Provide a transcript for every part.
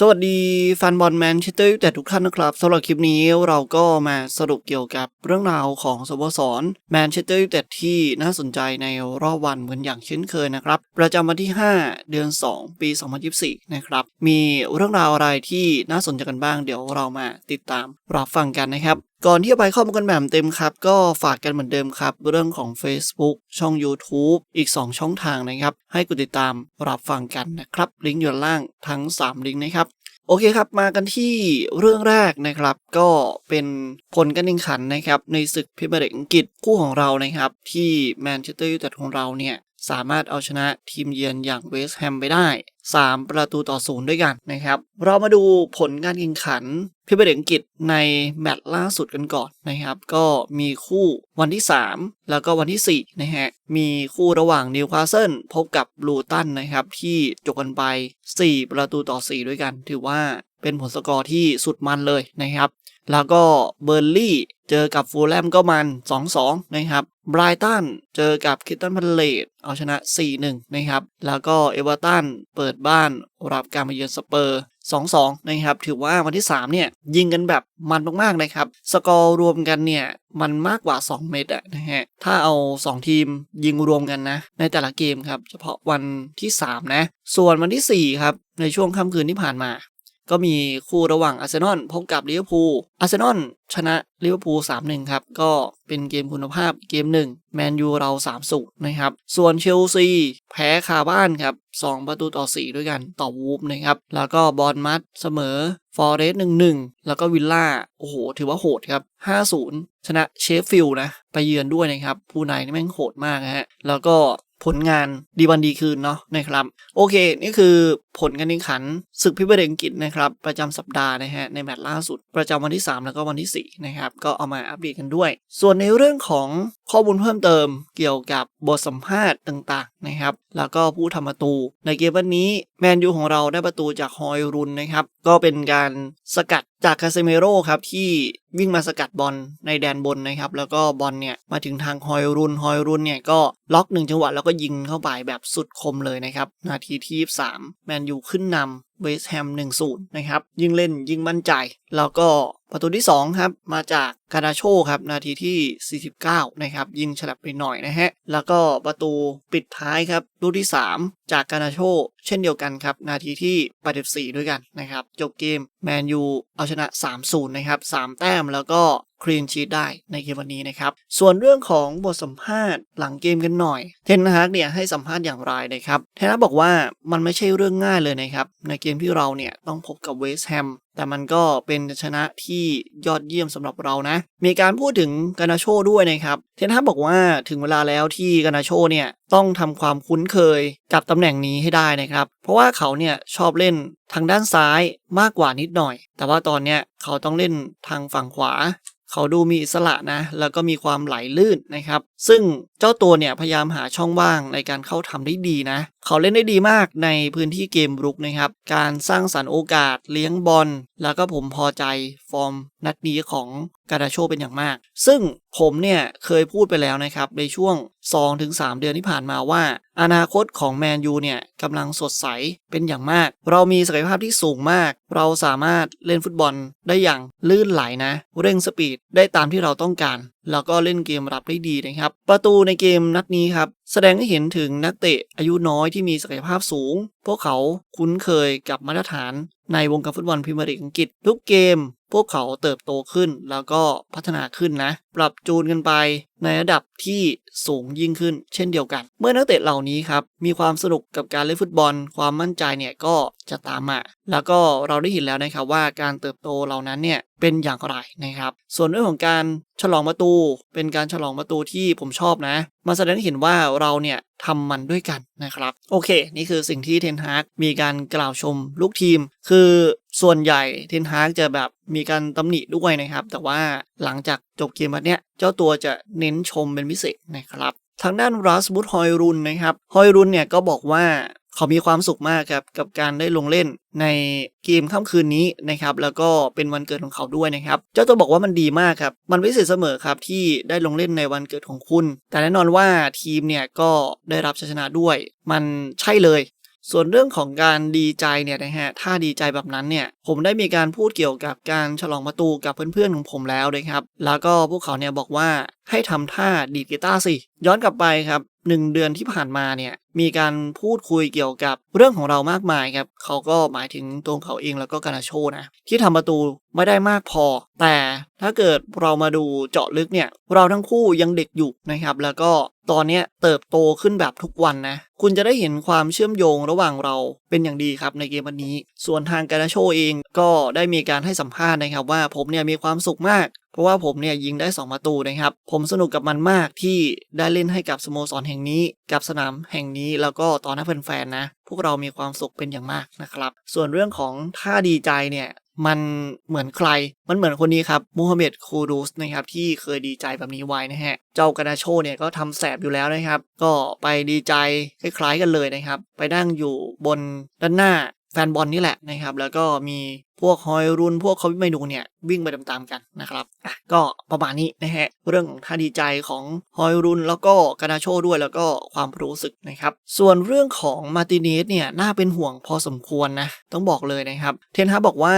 สวัสดีแฟนบอลแมนเชสเตอร์ยูไนเต็ดทุกท่านนะครับสำหรับคลิปนี้เราก็มาสรุปเกี่ยวกับเรื่องราวของสโมสรแมนเชสเตอร์ยูไนเต็ดที่น่าสนใจในรอบวันเหมือนอย่างเช่นเคยนะครับ ประจำวันที่ 5 เดือน 2 ปี 2024 นะครับ มีเรื่องราวอะไรที่น่าสนใจกันบ้าง เดี๋ยวเรามาติดตามรับฟังกันนะครับ ก่อนที่จะไปเข้ามากันแบบเต็มครับ ก็ฝากกันเหมือนเดิมครับ เรื่องของ Facebook ช่อง YouTube อีก 2 ช่องทางนะครับ ให้กดติดตามรับฟังกันนะครับ ลิงก์อยู่ด้านล่างทั้ง 3 ลิงก์นะครับ โอเคครับ มากันที่เรื่องแรกนะครับ ก็เป็นผลการแข่งขันนะครับ ในศึกพรีเมียร์ลีกอังกฤษคู่ของเรานะครับ ที่แมนเชสเตอร์ยูไนเต็ดของเราเนี่ยสามารถเอาชนะทีมเยือนอย่างเวสต์แฮมไปได้ 3 ประตูต่อศูนย์ด้วยกันนะครับ เรามาดูผลการแข่งขันพรีเมียร์ลีกอังกฤษในแมตช์ล่าสุดกันก่อนนะครับ ก็มีคู่วันที่ 3 แล้วก็วันที่ 4 นะฮะ มีคู่ระหว่างนิวคาสเซิลพบกับลูตันนะครับ ที่จบกันไป 4 ประตูต่อ 4 ด้วยกัน ถือว่าเป็นผลสกอร์ที่สุดมันเลยนะครับ แล้วก็เบอร์ลี่ เจอกับฟูลแลมก็มัน 2-2 นะครับไบรตันเจอกับคิตตันพันเลดเอาชนะ 4-1 นะครับ แล้วก็เอเวอร์ตันเปิดบ้านรับการมาเยือนสเปอร์ 2-2 นะครับ ถือว่าวันที่ 3 เนี่ย ยิงกันแบบมันมากๆนะครับ สกอร์รวมกันเนี่ย มันมากกว่า 2 เม็ดอะนะฮะ ถ้าเอา 2 ทีมยิงรวมกันนะ ในแต่ละเกมครับ เฉพาะวันที่ 3 นะ ส่วนวันที่ 4 ครับ ในช่วงค่ำคืนที่ผ่านมา ก็มีคู่ระหว่างอาร์เซนอลพบกับลิเวอร์พูล อาร์เซนอลชนะลิเวอร์พูล3-1 ครับ ก็เป็นเกมคุณภาพเกมหนึ่งแมนยูเรา3สูนะครับ ส่วนเชลซี แพ้คาบ้านครับ 2 ประตูต่อ 4 ด้วยกันต่อวูฟนะครับ แล้วก็บอลมัดเสมอฟอร์เรสต์1-1แล้วก็วิลล่า โอ้โห ถือว่าโหดครับ 5-0 ชนะเชฟฟิลด์นะ ไปเยือนด้วยนะครับ ผู้นายนี่แม่งโหดมากนะฮะ แล้วก็ ผลงานดีวันดีคืนเนาะนะครับ โอเค นี่คือผลการแข่งขันศึกพิเบร์อังกฤษนะครับ ประจำสัปดาห์นะฮะในแมตช์ล่าสุด ประจำวันที่ 3 แล้วก็วันที่ 4 นะครับ ก็เอามาอัปเดตกันด้วย ส่วนในเรื่องของ ข้อมูลเพิ่มเติมเกี่ยวกับบทสัมภาษณ์ต่างๆนะครับ แล้วก็ผู้ทำประตู ในเกมวันนี้แมนยูของเราได้ประตูจากฮอยรุนนะครับ ก็เป็นการสกัดจากคาเซเมโร่ครับที่วิ่งมาสกัดบอลในแดนบนนะครับ แล้วก็บอลเนี่ยมาถึงทางฮอยรุนฮอยรุนเนี่ยก็ล็อกหนึ่งจังหวะแล้วก็ยิงเข้าไปแบบสุดคมเลยนะครับ นาทีที่3แมนยูขึ้นนำเวสแฮม1-0นะครับยิงเล่นยิงมั่นใจ แล้วก็ ประตูที่ 2 ครับ มาจากกาดาโชครับ นาทีที่ 49 นะครับ ยิงฉลับไปหน่อยนะฮะ แล้วก็ประตูปิดท้ายครับ ลูกที่ 3 จากกาดาโชเช่นเดียวกันครับ นาทีที่ 84 ด้วยกันนะครับ จบเกมแมนยูเอาชนะ 3-0 นะครับ 3 แต้มแล้วก็ คลีนชีตได้ในเกมวันนี้นะครับ ส่วนเรื่องของบทสัมภาษณ์หลังเกมกันหน่อย เทนฮากเนี่ยให้สัมภาษณ์อย่างไรนะครับ เทนฮากบอกว่ามันไม่ใช่เรื่องง่ายเลยนะครับ ในเกมที่เราเนี่ยต้องพบกับเวสต์แฮมแต่มันก็เป็นชนะที่ยอดเยี่ยมสำหรับเรานะ มีการพูดถึงกานาโชด้วยนะครับ เทนฮากบอกว่าถึงเวลาแล้วที่กานาโชเนี่ยต้องทำความคุ้นเคยกับตำแหน่งนี้ให้ได้นะครับ เพราะว่าเขาเนี่ยชอบเล่นทางด้านซ้ายมากกว่านิดหน่อย แต่ว่าตอนเนี้ยเขาต้องเล่นทางฝั่งขวา เขาดูมีอิสระนะ แล้วก็มีความไหลลื่นนะครับ ซึ่งเจ้าตัวเนี่ยพยายามหาช่องว่างในการเข้าทำได้ดีนะ เขาเล่นได้ดีมากในพื้นที่เกมรุกนะครับ การสร้างสรรค์โอกาสเลี้ยงบอล แล้วก็ผมพอใจฟอร์มนัดนี้ของกาดาโชเป็นอย่างมาก ซึ่งผมเนี่ยเคยพูดไปแล้วนะครับ ในช่วง 2-3 เดือนที่ผ่านมาว่า อนาคตของแมนยูเนี่ยกำลังสดใสเป็นอย่างมาก เรามีศักยภาพที่สูงมาก เราสามารถเล่นฟุตบอลได้อย่างลื่นไหลนะ เร่งสปีดได้ตามที่เราต้องการ แล้วก็เล่นเกมรับได้ดีนะครับ ประตูในเกมนัดนี้ครับแสดงให้เห็นถึงนักเตะอายุน้อยที่มีศักยภาพสูง พวกเขาคุ้นเคยกับมาตรฐาน ในวงการฟุตบอลพรีเมียร์ลีกอังกฤษ ทุกเกม พวกเขาเติบโตขึ้น แล้วก็พัฒนาขึ้นนะ ปรับจูนกันไป ในระดับที่สูงยิ่งขึ้น เช่นเดียวกัน เมื่อนักเตะเหล่านี้ครับ มีความสนุกกับการเล่นฟุตบอล ความมั่นใจเนี่ยก็จะตามมา แล้วก็เราได้เห็นแล้วนะครับว่าการเติบโตเหล่านั้นเนี่ยเป็นอย่างไรนะครับ ส่วนเรื่องของการฉลองประตู เป็นการฉลองประตูที่ผมชอบนะ มาแสดงให้เห็นว่าเราเนี่ย ทำมันด้วยกันนะครับ โอเค นี่คือสิ่งที่เทนฮากมีการกล่าวชมลูกทีม คือส่วนใหญ่เทนฮากจะแบบมีการตำหนิด้วยนะครับ แต่ว่าหลังจากจบเกมวันเนี้ยเจ้าตัวจะเน้นชมเป็นพิเศษนะครับ ทางด้านรัสบุตฮอยรุนนะครับ ฮอยรุนเนี่ยก็บอกว่า เขามีความสุขมากครับกับการได้ลงเล่นในเกมค่ำคืนนี้นะครับแล้วก็เป็นวันเกิดของเขาด้วยนะครับเจ้าตัวบอกว่ามันดีมากครับมันพิเศษเสมอครับที่ได้ลงเล่นในวันเกิดของคุณ แต่แน่นอนว่าทีมเนี่ยก็ได้รับชัยชนะด้วย มันใช่เลยส่วนเรื่องของการดีใจเนี่ยนะฮะ ถ้าดีใจแบบนั้นเนี่ย ผมได้มีการพูดเกี่ยวกับการฉลองประตูกับเพื่อนๆของผมแล้วนะครับ แล้วก็พวกเขาเนี่ยบอกว่าให้ทำท่าดีดกีตาร์สิ ย้อนกลับไปครับ หนึ่งเดือนที่ผ่านมาเนี่ยมีการพูดคุยเกี่ยวกับเรื่องของเรามากมายครับเขาก็หมายถึงตัวเขาเองแล้วก็กานาโชนะที่ทำประตูไม่ได้มากพอ แต่ถ้าเกิดเรามาดูเจาะลึกเนี่ยเราทั้งคู่ยังเด็กอยู่นะครับ แล้วก็ ตอนนี้เติบโตขึ้นแบบทุกวันนะ คุณจะได้เห็นความเชื่อมโยงระหว่างเราเป็นอย่างดีครับในเกมวันนี้ ส่วนทางกานาโชเองก็ได้มีการให้สัมภาษณ์นะครับว่าผมเนี่ยมีความสุขมาก เพราะว่าผมเนี่ยยิงได้ 2 ประตูนะครับ ผมสนุกกับมันมากที่ได้เล่นให้กับสโมสรแห่งนี้ กับสนามแห่งนี้แล้วก็ตอนหน้าแฟนๆนะ พวกเรามีความสุขเป็นอย่างมากนะครับ ส่วนเรื่องของท่าดีใจเนี่ย มันเหมือนใคร มันเหมือนคนนี้ครับมูฮัมเหม็ดคูดูสนะครับที่เคยดีใจแบบนี้ไว้นะฮะ เจ้ากานาโชเนี่ยก็ทำแสบอยู่แล้วนะครับ ก็ไปดีใจคล้ายๆกันเลยนะครับ ไปนั่งอยู่บนด้านหน้าแฟนบอลนี่แหละนะครับ แล้วก็มี พวกฮอยรุนพวกคอวิไมนูเนี่ยวิ่งไปตามๆกันนะครับอะก็ประมาณนี้นะฮะเรื่องของท่าดีใจของฮอยรุนแล้วก็กานาโชด้วยแล้วก็ความรู้สึกนะครับ ส่วนเรื่องของมาติเนสเนี่ยน่าเป็นห่วงพอสมควรนะต้องบอกเลยนะครับ เทนฮาบอกว่า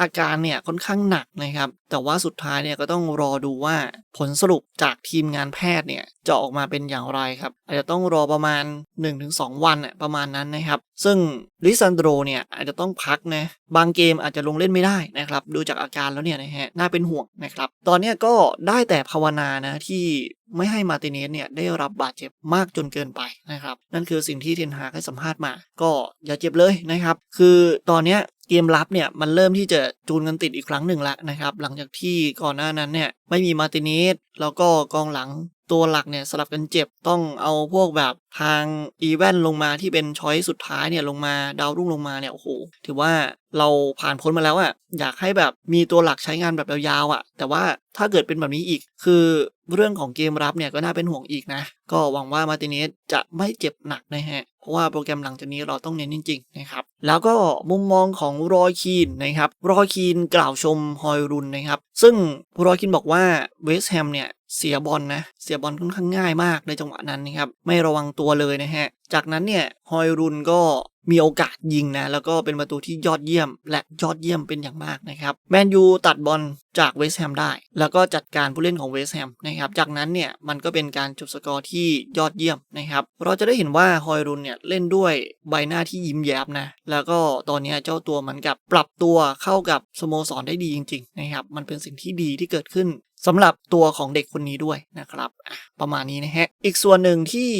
อาการเนี่ยค่อนข้างหนักนะครับ แต่ว่าสุดท้ายเนี่ยก็ต้องรอดูว่าผลสรุปจากทีมงานแพทย์เนี่ยจะออกมาเป็นอย่างไรครับ อาจจะต้องรอประมาณ 1-2 วันอะประมาณนั้นนะครับ ซึ่งลิซันโดรเนี่ยอาจจะต้องพักนะบางเกมอาจจะลงเล่นไม่ได้นะครับ ดูจากอาการแล้วเนี่ยนะฮะน่าเป็นห่วงนะครับ ตอนนี้ก็ได้แต่ภาวนานะที่ไม่ให้มาติเนสเนี่ยได้รับบาดเจ็บมากจนเกินไปนะครับ นั่นคือสิ่งที่เทนฮาให้สัมภาษณ์มา ก็อย่าเจ็บเลยนะครับ คือตอนนี้เกมรับเนี่ยมันเริ่มที่จะจูนกันติดอีกครั้งหนึ่งแล้วนะครับ หลังจากที่ก่อนหน้านั้นเนี่ยไม่มีมาติเนสแล้วก็กองหลัง ตัวหลักเนี่ยสลับกันเจ็บต้องเอาพวกแบบทางอีเวนลงมาที่เป็นช้อยสุดท้ายเนี่ยลงมาดาวรุ่งลงมาเนี่ยโอ้โหถือว่าเราผ่านพ้นมาแล้วอะอยากให้แบบมีตัวหลักใช้งานแบบยาวๆอะแต่ว่าถ้าเกิดเป็นแบบนี้อีก คือเรื่องของเกมรับเนี่ยก็น่าเป็นห่วงอีกนะ ก็หวังว่ามาติเนสจะไม่เจ็บหนักนะฮะ ราะว่าโปรแกรมหลังจากนี้เราต้องเน้นจริงๆนะครับ แล้วก็มุมมองของรอยคีนนะครับ รอยคีนกล่าวชมฮอยรุนนะครับ ซึ่งรอยคีนบอกว่าเวสแฮมเนี่ยเสียบอลนะ เสียบอลค่อนข้างง่ายมากในจังหวะนั้นนะครับ ไม่ระวังตัวเลยนะฮะ จากนั้นเนี่ยฮอยรุนก็ มีโอกาสยิงนะ แล้วก็เป็นประตูที่ยอดเยี่ยม และยอดเยี่ยมเป็นอย่างมากนะครับแมนยูตัดบอลจากเวสต์แฮมได้ แล้วก็จัดการผู้เล่นของเวสต์แฮมนะครับจากนั้นเนี่ยมันก็เป็นการจบสกอร์ที่ยอดเยี่ยมนะครับเราจะได้เห็นว่าฮอยรุนเนี่ยเล่นด้วยใบหน้าที่ยิ้มแย้มนะแล้วก็ตอนนี้เจ้าตัวมือนกับปรับตัวเข้ากับสโมสรได้ดีจริงๆนะครับมันเป็นสิ่งที่ดีที่เกิดขึ้น สำหรับตัวของเด็กคนนี้ด้วยนะครับ ประมาณนี้นะฮะ อีกส่วนหนึ่งที่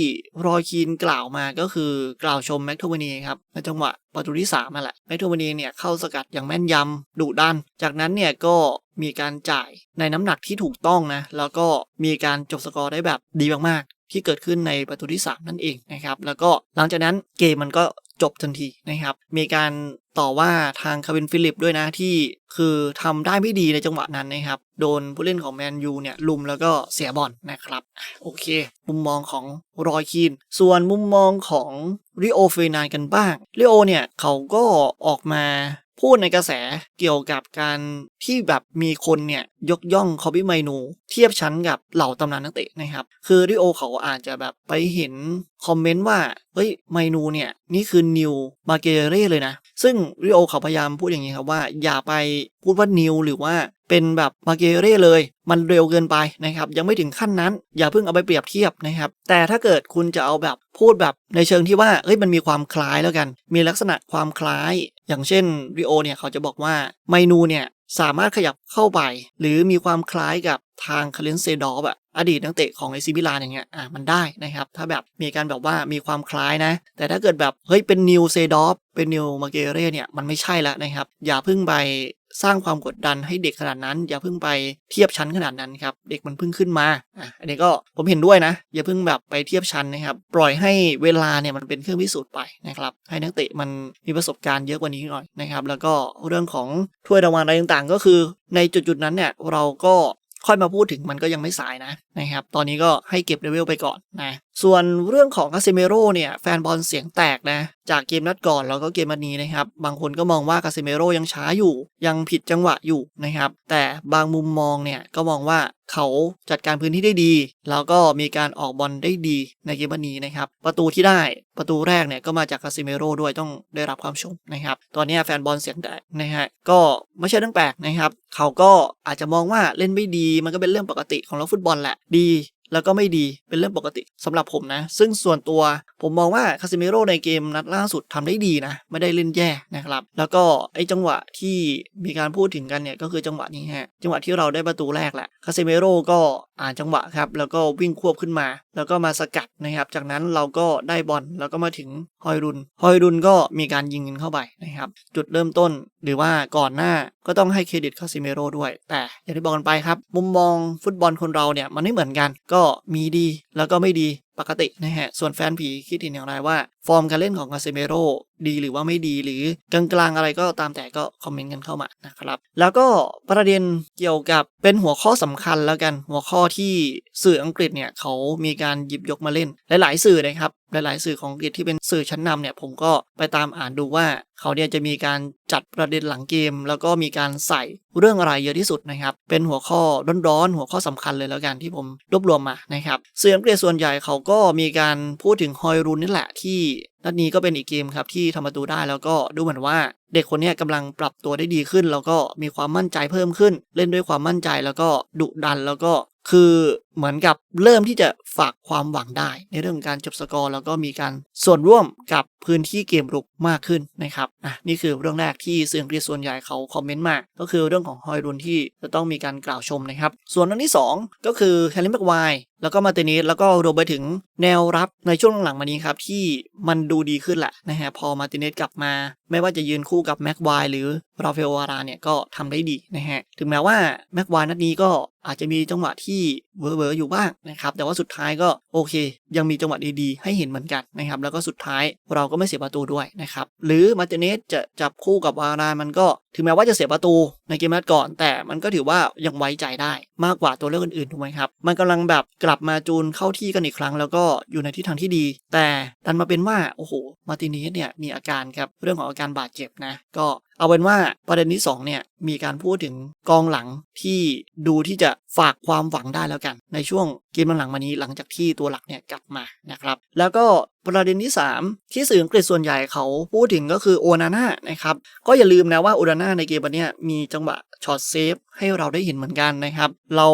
รอยคีนกล่าวมาก็คือกล่าวชมแม็กโทวานีครับในจังหวะประตูที่3มาแหละแม็กโทวานีเนี่ยเข้าสกัดอย่างแม่นยำดุดัน จากนั้นเนี่ยก็มีการจ่ายในน้ำหนักที่ถูกต้องนะ แล้วก็มีการจบสกอร์ได้แบบดีมากๆที่เกิดขึ้นในประตูที่ 3 นั่นเองนะครับ แล้วก็หลังจากนั้นเกมมันก็ จบทันทีนะครับ มีการต่อว่าทางคาวินฟิลิปด้วยนะที่คือทำได้ไม่ดีในจังหวะนั้นนะครับ โดนผู้เล่นของแมนยูเนี่ยลุมแล้วก็เสียบอลนะครับ โอเค มุมมองของรอยคีน ส่วนมุมมองของริโอเฟนานกันบ้างริโอเนี่ยเขาก็ออกมา พูดในกระแสเกี่ยวกับการที่แบบมีคนเนี่ยยกย่องคอบิไมนู เทียบชั้นกับเหล่าตำนานนักเตะนะครับ คือริโอเขาอาจจะแบบไปเห็นคอมเมนต์ว่า เฮ้ย ไมนูเนี่ย นี่คือนิวมาเกเร่เลยนะ ซึ่งริโอเขาพยายามพูดอย่างนี้ครับว่า อย่าไปพูดว่านิวหรือว่า เป็นแบบมาเกเร่เลย มันเร็วเกินไปนะครับ ยังไม่ถึงขั้นนั้น อย่าเพิ่งเอาไปเปรียบเทียบนะครับ แต่ถ้าเกิดคุณจะเอาแบบพูดแบบในเชิงที่ว่าเฮ้ยมันมีความคล้ายแล้วกัน มีลักษณะความคล้าย อย่างเช่นริโอเนี่ยเขาจะบอกว่าไมนูเนี่ยสามารถขยับเข้าไป หรือมีความคล้ายกับทางคาเลนเซดอฟอะอดีตนักเตะของไอซีมิลานอย่างเงี้ยอะมันได้นะครับ ถ้าแบบมีการแบบว่ามีความคล้ายนะ แต่ถ้าเกิดแบบ เฮ้ยเป็นนิวเซดอฟเป็นนิวมาเกเร่เนี่ย มันไม่ใช่แล้วนะครับ อย่าเพิ่งไป สร้างความกดดันให้เด็กขนาดนั้น อย่าเพิ่งไปเทียบชั้นขนาดนั้นครับเด็กมันเพิ่งขึ้นมาอะอันนี้ก็ผมเห็นด้วยนะ อย่าเพิ่งแบบไปเทียบชั้นนะครับปล่อยให้เวลาเนี่ยมันเป็นเครื่องพิสูจน์ไปนะครับให้นักเตะมันมีประสบการณ์เยอะกว่านี้หน่อยนะครับแล้วก็เรื่องของถ้วยรางวัลอะไรต่างๆ ก็คือในจุดๆนั้นเนี่ยเราก็ค่อยมาพูดถึงมันก็ยังไม่สายนะ นะครับ ตอนนี้ก็ให้เก็บเลเวลไปก่อนนะ ส่วนเรื่องของคาเซเมโร่เนี่ย แฟนบอลเสียงแตกนะ จากเกมนัดก่อนแล้วก็เกมนัดนี้นะครับ บางคนก็มองว่าคาเซเมโร่ยังช้าอยู่ ยังผิดจังหวะอยู่นะครับ แต่บางมุมมองเนี่ยก็มองว่าเขาจัดการพื้นที่ได้ดี แล้วก็มีการออกบอลได้ดีในเกมนัดนี้นะครับ ประตูที่ได้ประตูแรกเนี่ยก็มาจากคาเซเมโร่ด้วยต้องได้รับความชมนะครับ ตอนนี้แฟนบอลเสียงแตกนะฮะก็ไม่ใช่เรื่องแปลกนะครับ เขาก็อาจจะมองว่าเล่นไม่ดีมันก็เป็นเรื่องปกติของนักฟุตบอลแหละดีแล้วก็ไม่ดีเป็นเรื่องปกติสำหรับผมนะ ซึ่งส่วนตัวผมมองว่าคาซิเมโร่ในเกมนัดล่าสุดทำได้ดีนะ ไม่ได้เล่นแย่นะครับ แล้วก็ไอ้จังหวะที่มีการพูดถึงกันเนี่ยก็คือจังหวะนี้ฮะจังหวะที่เราได้ประตูแรกแหละคาซิเมโร่ก็อ่านจังหวะครับแล้วก็วิ่งควบขึ้นมา แล้วก็มาสกัดนะครับ จากนั้นเราก็ได้บอลแล้วก็มาถึงฮอยรุนฮอยรุนก็มีการยิงกันเข้าไปนะครับ จุดเริ่มต้นหรือว่าก่อนหน้าก็ต้องให้เครดิตคาซิเมโร่ด้วย แต่อย่างที่บอกกันไปครับ มุมมองฟุตบอลคนเราเนี่ยมันไม่เหมือนกัน ก็มีดีแล้วก็ไม่ดีปกตินะฮะ ส่วนแฟนผีคิดเห็นอย่างไรว่า ฟอร์มการเล่นของคาเซเมโร่ดีหรือว่าไม่ดีหรือกลางๆอะไรก็ตามแต่ก็คอมเมนต์กันเข้ามานะครับ แล้วก็ประเด็นเกี่ยวกับเป็นหัวข้อสำคัญแล้วกันหัวข้อที่สื่ออังกฤษเนี่ยเขามีการหยิบยกมาเล่น หลายๆสื่อนะครับ หลาย ๆ สื่อของอังกฤษที่เป็นสื่อชั้นนำเนี่ยผมก็ไปตามอ่านดูว่าเขาเนี่ยจะมีการจัดประเด็นหลังเกม แล้วก็มีการใส่เรื่องอะไรเยอะที่สุดนะครับ เป็นหัวข้อร้อนๆหัวข้อสำคัญเลยแล้วกันที่ผมรวบรวมมานะครับสื่ออังกฤษส่วนใหญ่เขาก็มีการพูดถึงฮอยรุนนี่แหละที่นัดนี้ก็เป็นอีกเกมครับที่ทำประตูได้แล้วก็ดูเหมือนว่าเด็กคนนี้กำลังปรับตัวได้ดีขึ้น แล้วก็มีความมั่นใจเพิ่มขึ้น เล่นด้วยความมั่นใจแล้วก็ดุดันแล้วก็คือ เหมือนกับเริ่มที่จะฝากความหวังได้ ในเรื่องการจบสกอร์แล้วก็มีการส่วนร่วมกับพื้นที่เกมรุกมากขึ้นนะครับอะนี่คือเรื่องแรกที่สื่ออังกฤษส่วนใหญ่เขาคอมเมนต์มา ก็คือเรื่องของฮอยรุนที่จะต้องมีการกล่าวชมนะครับ ส่วนเรื่อันที่ 2 ก็คือแฮร์รี่แม็กไวแล้วก็มาเตนิสแล้วก็รวมไปถึงแนวรับในช่วงหลังมานี้ครับที่มันดูดีขึ้นแหละนะฮะพอมาเตนิสกลับมา ไม่ว่าจะยืนคู่กับแม็กไวหรือราเฟลวาราเนี่ยก็ทำได้ดีนะฮะถึงแม้ว่าแม็กไวนัดนี้ก็อาจจะมีจังหวะที่เวอร์ๆอยู่บ้างนะครับแต่ว่าสุดท้ายก็โอเค ยังมีจังหวะดีๆ ให้เห็นเหมือนกันนะครับแล้วก็สุดท้ายเราก็ไม่เสียประตูด้วยนะครับหรือมาเตเนสจะจับคู่กับวารามันก็ถึงแม้ว่าจะเสียประตูในเกมนัดก่อน แต่มันก็ถือว่ายังไว้ใจได้มากกว่าตัวเลือกอื่นๆถูกไหมครับมันกำลังแบบกลับมาจูนเข้าที่กันอีกครั้ง แล้วก็อยู่ในทิศทางที่ดี แต่ดันมาเป็นว่าโอ้โหมาติเนสเนี่ยมีอาการครับเรื่องของอาการบาดเจ็บนะก็ เอาเป็นว่าประเด็นที่2เนี่ยมีการพูดถึงกองหลังที่ดูที่จะฝากความหวังได้แล้วกัน ในช่วงเกมหลังๆมานี้หลังจากที่ตัวหลักเนี่ยกลับมานะครับแล้วก็ประเด็นที่ 3 ที่สื่ออังกฤษส่วนใหญ่เขาพูดถึงก็คือโอนาน่านะครับก็อย่าลืมนะว่าโอนาน่าในเกมวันนี้มีจังหวะช็อตเซฟให้เราได้เห็นเหมือนกันนะครับเรา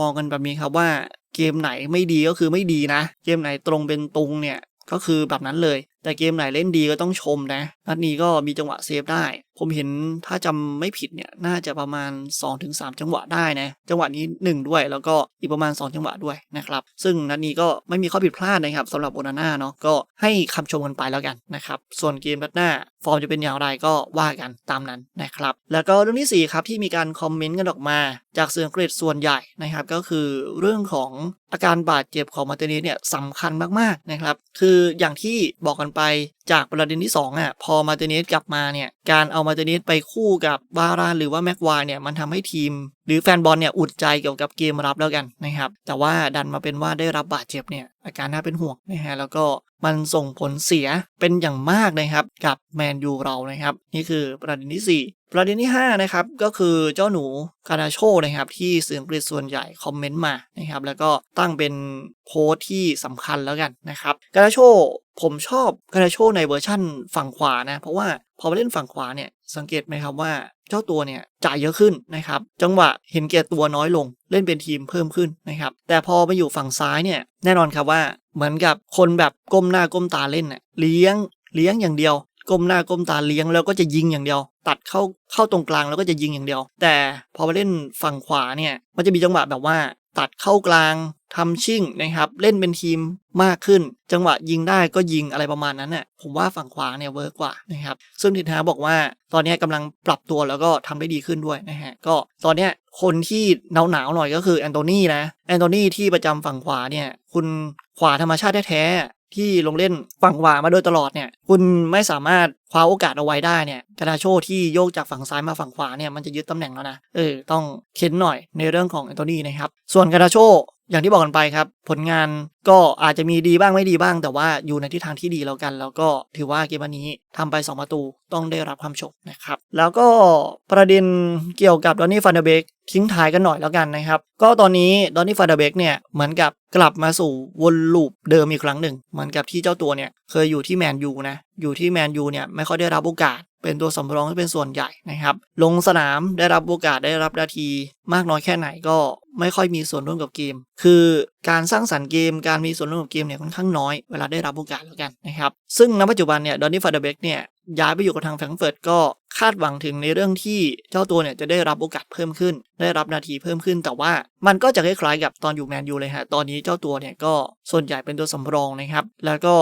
มองกันแบบนี้ครับว่าเกมไหนไม่ดีก็คือไม่ดีนะ เกมไหนตรงเป็นตรงเนี่ยก็คือแบบนั้นเลยแต่เกมไหนเล่นดีก็ต้องชมนะนัดนี้ก็มีจังหวะเซฟได้ ผมเห็นถ้าจำไม่ผิดเนี่ย น่าจะประมาณ 2-3 จังหวะได้นะ จังหวะนี้ 1 ด้วย แล้วก็อีกประมาณ 2 จังหวะด้วยนะครับ ซึ่งนัดนี้ก็ไม่มีข้อผิดพลาดนะครับสำหรับโอนาน่าเนาะ ก็ให้คำชมกันไปแล้วกันนะครับ ส่วนเกมนัดหน้า ฟอร์มจะเป็นอย่างไรก็ว่ากันตามนั้นนะครับ แล้วก็เรื่องที่ 4 ครับที่มีการคอมเมนต์กันออกมา จากสื่ออังกฤษส่วนใหญ่นะครับ ก็คือเรื่องของอาการบาดเจ็บของมาร์ติเนสเนี่ยสำคัญมากๆนะครับ คืออย่างที่บอกกันไปจากประเด็นที่2อะพอมาร์ติเนสกลับมาเนี่ยการเอามาร์ติเนสไปคู่กับบารานหรือว่าแม็กวายเนี่ยมันทำให้ทีม หรือแฟนบอลเนี่ยอุดใจเกี่ยวกับเกมรับแล้วกันนะครับแต่ว่าดันมาเป็นว่าได้รับบาดเจ็บเนี่ยอาการน่าเป็นห่วงนะฮะแล้วก็มันส่งผลเสียเป็นอย่างมากนะครับกับแมนยูเรานะครับนี่คือประเด็นที่ 4ประเด็นที่5นะครับก็คือเจ้าหนูคานาโชนะครับที่สื่ออังกฤษส่วนใหญ่คอมเมนต์มานะครับแล้วก็ตั้งเป็นโพสที่สำคัญแล้วกันนะครับคานาโช ผมชอบคานาโชในเวอร์ชั่นฝั่งขวานะ เพราะว่าพอมาเล่นฝั่งขวาเนี่ยสังเกตไหมครับว่าเจ้าตัวเนี่ยจ่ายเยอะขึ้นนะครับจังหวะเห็นแก่ตัวน้อยลง เล่นเป็นทีมเพิ่มขึ้นนะครับแต่พอมาอยู่ฝั่งซ้ายเนี่ยแน่นอนครับว่าเหมือนกับคนแบบก้มหน้าก้มตาเล่นเน่ะเลี้ยงเลี้ยงอย่างเดียวก้มหน้าก้มตาเลี้ยงแล้วก็จะยิงอย่างเดียว ตัดเข้าเข้าตรงกลางแล้วก็จะยิงอย่างเดียว แต่พอมาเล่นฝั่งขวาเนี่ยมันจะมีจังหวะแบบว่า ตัดเข้ากลาง ทำชิ่งนะครับเล่นเป็นทีมมากขึ้น จังหวะยิงได้ก็ยิงอะไรประมาณนั้นน่ะผมว่าฝั่งขวาเนี่ยเวิร์กกว่านะครับซึ่งทิทาบอกว่าตอนนี้กำลังปรับตัวแล้วก็ทำได้ดีขึ้นด้วยนะฮะก็ตอนนี้คนที่หนาวหนาวหน่อยก็คือแอนโทนีนะแอนโทนีที่ประจำฝั่งขวาเนี่ยคุณขวาธรรมชาติแท้ๆที่ลงเล่นฝั่งขวามาโดยตลอดเนี่ย คุณไม่สามารถคว้าโอกาสเอาไว้ได้เนี่ยกานาโชที่โยกจากฝั่งซ้ายมาฝั่งขวาเนี่ยมันจะยึดตำแหน่งแล้วนะ เออ ต้องเค้นหน่อยในเรื่องของแอนโทนีนะครับ ส่วนกานาโช อย่างที่บอกกันไปครับ ผลงานก็อาจจะมีดีบ้างไม่ดีบ้าง แต่ว่าอยู่ในทิศทางที่ดีแล้วกัน แล้วก็ถือว่าเกมวันนี้ทำไป 2 ประตูต้องได้รับความชมนะครับ แล้วก็ประเด็นเกี่ยวกับดอนนี่ฟันเดเบกทิ้งท้ายกันหน่อยแล้วกันนะครับ ก็ตอนนี้ดอนนี่ฟันเดเบกเนี่ยเหมือนกับกลับมาสู่วนลูปเดิมอีกครั้งหนึ่ง เหมือนกับที่เจ้าตัวเนี่ยเคยอยู่ที่แมนยูนะอยู่ที่แมนยูเนี่ยไม่ค่อยได้รับโอกาส เป็นตัวสำรองที่เป็นส่วนใหญ่นะครับ ลงสนามได้รับโอกาสได้รับนาที มากน้อยแค่ไหนก็ไม่ค่อยมีส่วนร่วมกับเกม คือการสร้างสรรค์เกม การมีส่วนร่วมกับเกมเนี่ยค่อนข้างน้อยเวลาได้รับโอกาสแล้วกันนะครับ ซึ่งณปัจจุบันเนี่ยดอนนี่ฟาเดเบกเนี่ยย้ายไปอยู่กับทางแฟรงเฟิร์ตก็ คาดหวังถึงในเรื่องที่เจ้าตัวเนี่ยจะได้รับโอกาสเพิ่มขึ้น ได้รับนาทีเพิ่มขึ้น แต่ว่ามันก็จะคล้ายๆกับตอนอยู่แมนยูเลยฮะตอนนี้เจ้าตัวเนี่ยก็ส่วนใหญ่เป็นตัวสำรองนะครับ แล้วก็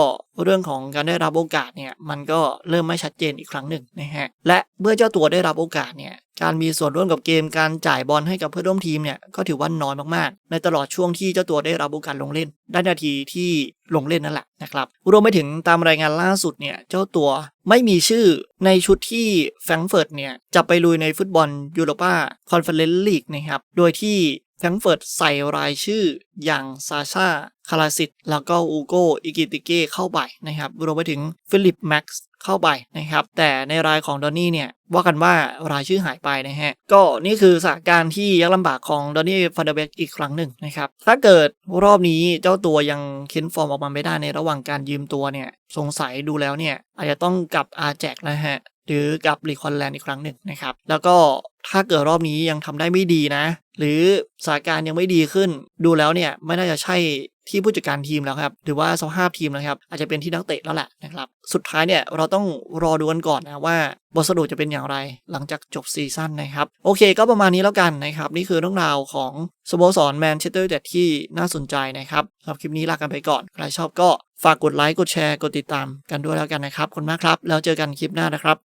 เรื่องของการได้รับโอกาสเนี่ยมันก็เริ่มไม่ชัดเจนอีกครั้งหนึ่งนะฮะและเมื่อเจ้าตัวได้รับโอกาสเนี่ย การมีส่วนร่วมกับเกมการจ่ายบอลให้กับเพื่อนร่วมทีมเนี่ยก็ถือว่าน้อยมากๆ ในตลอดช่วงที่เจ้าตัวได้รับโอกาสลงเล่น ได้นาทีที่ลงเล่นนั่นแหละนะครับรวมไปถึงตามรายงานล่าสุดเนี่ยเจ้าตัวไม่มีชื่อในชุดที่แฟรงเฟิร์ตเนี่ยจะไปลุยในฟุตบอลยูโรปาคอนเฟอเรนซ์ลีกนะครับโดยที่แฟรงเฟิร์ตใส่รายชื่ออย่างซาชา คาราซิตแล้วก็อูโกอิกิติเก้เข้าไปนะครับรวมไปถึงฟิลิปแม็กซ์เข้าไปนะครับ แต่ในรายของดอนนี่เนี่ยว่ากันว่ารายชื่อหายไปนะฮะ ก็นี่คือสถานการณ์ที่ยากลำบากของดอนนี่ฟันเดเบกอีกครั้งหนึ่งนะครับ ถ้าเกิดรอบนี้เจ้าตัวยังเค้นฟอร์มออกมาไม่ได้ในระหว่างการยืมตัวเนี่ย สงสัยดูแล้วเนี่ย อาจจะต้องกลับอาแจกนะฮะ หรือกับรีคอนแลนด์อีกครั้งหนึ่งนะครับ แล้วก็ถ้าเกิดรอบนี้ยังทำได้ไม่ดีนะ หรือสถานการณ์ยังไม่ดีขึ้น ดูแล้วเนี่ยไม่น่าจะใช่ที่ผู้จัดการทีมแล้วครับ หรือว่าสภาพทีมนะครับ อาจจะเป็นที่นักเตะแล้วแหละนะครับ สุดท้ายเนี่ยเราต้องรอดูกันก่อนนะว่าบทสรุปจะเป็นอย่างไร หลังจากจบซีซั่นนะครับ โอเคก็ประมาณนี้แล้วกันนะครับ นี่คือเรื่องราวของสโมสรแมนเชสเตอร์ยูไนเต็ดที่น่าสนใจนะครับสำหรับคลิปนี้ลากันไปก่อน ใครชอบก็ฝากกดไลค์กดแชร์กดติดตามกันด้วยแล้วกันนะครับขอบคุณมากครับ แล้วเจอกันคลิปหน้านะครับ